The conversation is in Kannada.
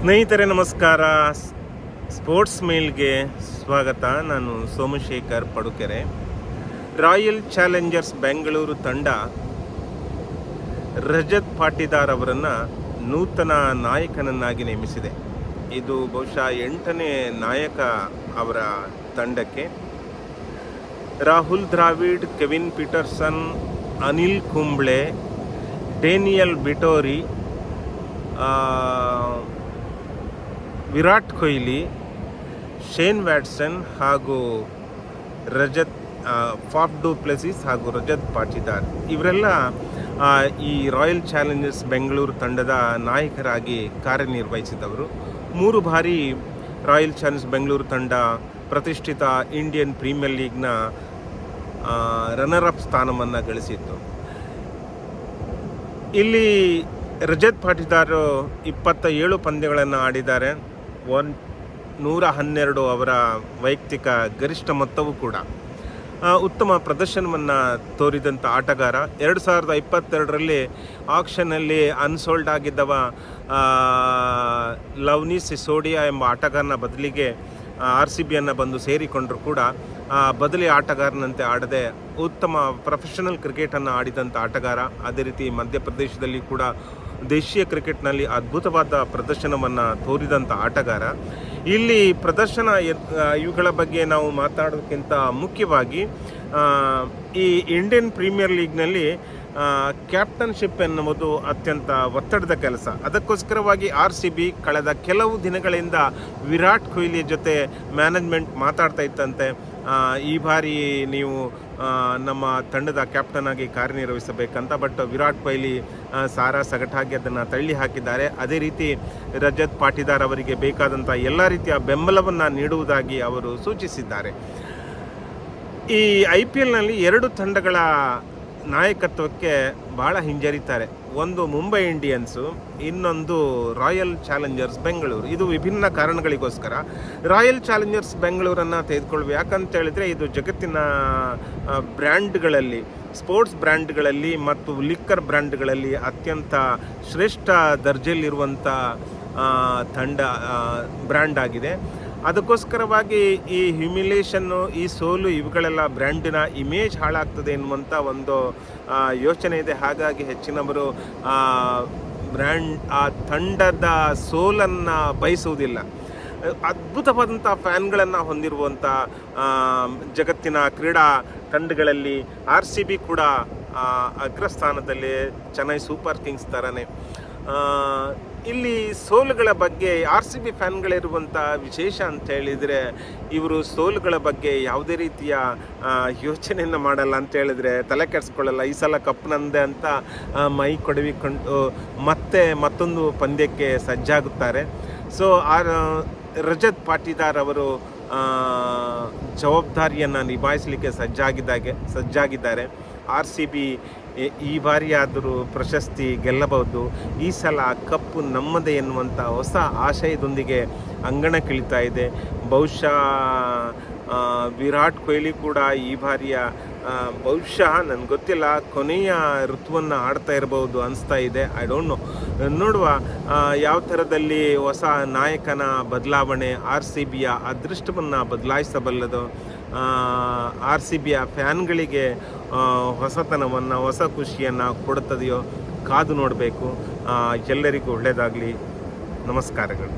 ಸ್ನೇಹಿತರೆ, ನಮಸ್ಕಾರ. ಸ್ಪೋರ್ಟ್ಸ್ ಮೇಲ್ಗೆ ಸ್ವಾಗತ. ನಾನು ಸೋಮಶೇಖರ್ ಪಡುಕೆರೆ. ರಾಯಲ್ ಚಾಲೆಂಜರ್ಸ್ ಬೆಂಗಳೂರು ತಂಡ ರಜತ್ ಪಾಟಿದಾರ್ ಅವರನ್ನು ನೂತನ ನಾಯಕನನ್ನಾಗಿ ನೇಮಿಸಿದೆ. ಇದು ಬಹುಶಃ ಎಂಟನೇ ನಾಯಕ ಅವರ ತಂಡಕ್ಕೆ. Rahul Dravid, Kevin Pietersen, Anil Kumble, Daniel Vettori Virat Kohli, Shane Watson ಹಾಗೂ ರಜತ್ ಫಾಫ್ ಡು ಪ್ಲೆಸಿಸ್ ಹಾಗೂ ರಜತ್ ಪಾಟಿದಾರ್. ಇವರೆಲ್ಲ ಈ ರಾಯಲ್ ಚಾಲೆಂಜರ್ಸ್ ಬೆಂಗಳೂರು ತಂಡದ ನಾಯಕರಾಗಿ ಕಾರ್ಯನಿರ್ವಹಿಸಿದವರು. ಮೂರು ಬಾರಿ ರಾಯಲ್ ಚಾಲೆಂಜರ್ಸ್ ಬೆಂಗಳೂರು ತಂಡ ಪ್ರತಿಷ್ಠಿತ ಇಂಡಿಯನ್ ಪ್ರೀಮಿಯರ್ ಲೀಗ್ನ ರನ್ನರ್ ಅಪ್ ಸ್ಥಾನವನ್ನು ಗಳಿಸಿತ್ತು. ಇಲ್ಲಿ ರಜತ್ ಪಾಟಿದಾರ್ ಇಪ್ಪತ್ತ ಏಳು ಪಂದ್ಯಗಳನ್ನು ಆಡಿದ್ದಾರೆ. ಒನ್ ನೂರ ಹನ್ನೆರಡು ಅವರ ವೈಯಕ್ತಿಕ ಗರಿಷ್ಠ ಮೊತ್ತವೂ ಕೂಡ. ಉತ್ತಮ ಪ್ರದರ್ಶನವನ್ನು ತೋರಿದಂಥ ಆಟಗಾರ. ಎರಡು ಸಾವಿರದ ಇಪ್ಪತ್ತೆರಡರಲ್ಲಿ ಆಕ್ಷನ್ನಲ್ಲಿ ಅನ್ಸೋಲ್ಡ್ ಆಗಿದ್ದವ ಲವ್ನಿ ಸಿಸೋಡಿಯಾ ಎಂಬ ಆಟಗಾರನ ಬದಲಿಗೆ ಆರ್ ಸಿ ಬಿಯನ್ನು ಬಂದು ಸೇರಿಕೊಂಡರೂ ಕೂಡ ಬದಲಿ ಆಟಗಾರನಂತೆ ಆಡದೆ ಉತ್ತಮ ಪ್ರೊಫೆಷನಲ್ ಕ್ರಿಕೆಟನ್ನು ಆಡಿದಂಥ ಆಟಗಾರ. ಅದೇ ರೀತಿ ಮಧ್ಯಪ್ರದೇಶದಲ್ಲಿ ಕೂಡ ದೇಶೀಯ ಕ್ರಿಕೆಟ್ನಲ್ಲಿ ಅದ್ಭುತವಾದ ಪ್ರದರ್ಶನವನ್ನು ತೋರಿದಂಥ ಆಟಗಾರ. ಇಲ್ಲಿ ಪ್ರದರ್ಶನ ಇವುಗಳ ಬಗ್ಗೆ ನಾವು ಮಾತಾಡೋದಕ್ಕಿಂತ ಮುಖ್ಯವಾಗಿ ಈ ಇಂಡಿಯನ್ ಪ್ರೀಮಿಯರ್ ಲೀಗ್ನಲ್ಲಿ ಕ್ಯಾಪ್ಟನ್ಶಿಪ್ ಎನ್ನುವುದು ಅತ್ಯಂತ ಒತ್ತಡದ ಕೆಲಸ. ಅದಕ್ಕೋಸ್ಕರವಾಗಿ ಆರ್ ಸಿ ಬಿ ಕಳೆದ ಕೆಲವು ದಿನಗಳಿಂದ ವಿರಾಟ್ ಕೊಹ್ಲಿ ಜೊತೆ ಮ್ಯಾನೇಜ್ಮೆಂಟ್ ಮಾತಾಡ್ತಾ ಇತ್ತಂತೆ. ಈ ಬಾರಿ ನೀವು ನಮ್ಮ ತಂಡದ ಕ್ಯಾಪ್ಟನ್ ಆಗಿ ಕಾರ್ಯನಿರ್ವಹಿಸಬೇಕಂತ, ಬಟ್ ವಿರಾಟ್ ಕೊಹ್ಲಿ ಸಾರ ಸಗಟಾಗಿ ಅದನ್ನು ತಳ್ಳಿ ಹಾಕಿದ್ದಾರೆ. ಅದೇ ರೀತಿ ರಜತ್ ಪಾಟೀದಾರ್ ಅವರಿಗೆ ಬೇಕಾದಂಥ ಎಲ್ಲ ರೀತಿಯ ಬೆಂಬಲವನ್ನು ನೀಡುವುದಾಗಿ ಅವರು ಸೂಚಿಸಿದ್ದಾರೆ. ಈ ಐ ಪಿ ಎಲ್ನಲ್ಲಿ ಎರಡು ತಂಡಗಳ ನಾಯಕತ್ವಕ್ಕೆ ಬಹಳ ಹಿಂಜರಿತಾರೆ. ಒಂದು ಮುಂಬೈ ಇಂಡಿಯನ್ಸು, ಇನ್ನೊಂದು ರಾಯಲ್ ಚಾಲೆಂಜರ್ಸ್ ಬೆಂಗಳೂರು. ಇದು ವಿಭಿನ್ನ ಕಾರಣಗಳಿಗೋಸ್ಕರ. ರಾಯಲ್ ಚಾಲೆಂಜರ್ಸ್ ಬೆಂಗಳೂರನ್ನು ತೆಗೆದುಕೊಳ್ಬೇಕು ಯಾಕಂತ ಹೇಳಿದ್ರೆ ಇದು ಜಗತ್ತಿನ ಬ್ರ್ಯಾಂಡ್ಗಳಲ್ಲಿ, ಸ್ಪೋರ್ಟ್ಸ್ ಬ್ರ್ಯಾಂಡ್ಗಳಲ್ಲಿ ಮತ್ತು ಲಿಕ್ಕರ್ ಬ್ರ್ಯಾಂಡ್ಗಳಲ್ಲಿ ಅತ್ಯಂತ ಶ್ರೇಷ್ಠ ದರ್ಜೆಯಲ್ಲಿರುವಂಥ ತಂಡ ಬ್ರ್ಯಾಂಡ್ ಆಗಿದೆ. ಅದಕ್ಕೋಸ್ಕರವಾಗಿ ಈ ಹ್ಯುಮಿಲೇಷನ್ನು ಈ ಸೋಲು ಇವುಗಳೆಲ್ಲ ಬ್ರ್ಯಾಂಡಿನ ಇಮೇಜ್ ಹಾಳಾಗ್ತದೆ ಎನ್ನುವಂಥ ಒಂದು ಯೋಚನೆ ಇದೆ. ಹಾಗಾಗಿ ಹೆಚ್ಚಿನವರು ಬ್ರ್ಯಾಂಡ್ ಆ ತಂಡದ ಸೋಲನ್ನು ಬಯಸುವುದಿಲ್ಲ. ಅದ್ಭುತವಾದಂಥ ಫ್ಯಾನ್ಗಳನ್ನು ಹೊಂದಿರುವಂಥ ಜಗತ್ತಿನ ಕ್ರೀಡಾ ತಂಡಗಳಲ್ಲಿ ಆರ್ ಸಿ ಬಿ ಕೂಡ ಅಗ್ರಸ್ಥಾನದಲ್ಲಿ ಚೆನ್ನೈ ಸೂಪರ್ ಕಿಂಗ್ಸ್ ಥರನೇ ಇಲ್ಲಿ ಸೋಲುಗಳ ಬಗ್ಗೆ ಆರ್ ಸಿ ಬಿ ಫ್ಯಾನ್ಗಳಿರುವಂಥ ವಿಶೇಷ ಅಂತ ಹೇಳಿದರೆ ಇವರು ಸೋಲುಗಳ ಬಗ್ಗೆ ಯಾವುದೇ ರೀತಿಯ ಯೋಚನೆಯನ್ನು ಮಾಡಲ್ಲ ಅಂತ ಹೇಳಿದರೆ ತಲೆ ಕೆಡಿಸ್ಕೊಳ್ಳಲ್ಲ, ಈ ಸಲ ಕಪ್ ನಂದೆ ಅಂತ ಮೈ ಕೊಡವಿಕೊಂಡು, ಮತ್ತೆ ಮತ್ತೊಂದು ಪಂದ್ಯಕ್ಕೆ ಸಜ್ಜಾಗುತ್ತಾರೆ. ಸೊ ಆ, ರಜತ್ ಪಾಟೀದಾರ್ ಅವರು ಜವಾಬ್ದಾರಿಯನ್ನು ನಿಭಾಯಿಸಲಿಕ್ಕೆ ಸಜ್ಜಾಗಿದ್ದಾಗೆ, ಸಜ್ಜಾಗಿದ್ದಾರೆ. ಆರ್ ಸಿ ಬಿ ಈ ಬಾರಿಯಾದರೂ ಪ್ರಶಸ್ತಿ ಗೆಲ್ಲಬಹುದು. ಈ ಸಲ ಕಪ್ಪು ನಮ್ಮದೇ ಎನ್ನುವಂಥ ಹೊಸ ಆಶಯದೊಂದಿಗೆ ಅಂಗಣಕ್ಕಿಳಿತಾ ಇದೆ. ಬಹುಶಃ ವಿರಾಟ್ ಕೊಹ್ಲಿ ಕೂಡ ಈ ಬಾರಿಯ ಬಹುಶಃ ನನಗೆ ಗೊತ್ತಿಲ್ಲ, ಕೊನೆಯ ಋತುವನ್ನು ಆಡ್ತಾ ಇರಬಹುದು ಅನಿಸ್ತಾ ಇದೆ. ಐ ಡೋಂಟ್ ನೋ ನೋಡುವ ಯಾವ ಥರದಲ್ಲಿ ಹೊಸ ನಾಯಕನ ಬದಲಾವಣೆ ಆರ್ ಸಿ ಬಿಯ ಅದೃಷ್ಟವನ್ನು ಬದಲಾಯಿಸಬಲ್ಲದು ಆರ್ ಸಿ ಬಿಯ ಫ್ಯಾನ್ಗಳಿಗೆ ಹೊಸತನವನ್ನು, ಹೊಸ ಖುಷಿಯನ್ನು ಕೊಡುತ್ತದೆಯೋ ಕಾದು ನೋಡಬೇಕು. ಎಲ್ಲರಿಗೂ ಒಳ್ಳೆಯದಾಗಲಿ ನಮಸ್ಕಾರಗಳು.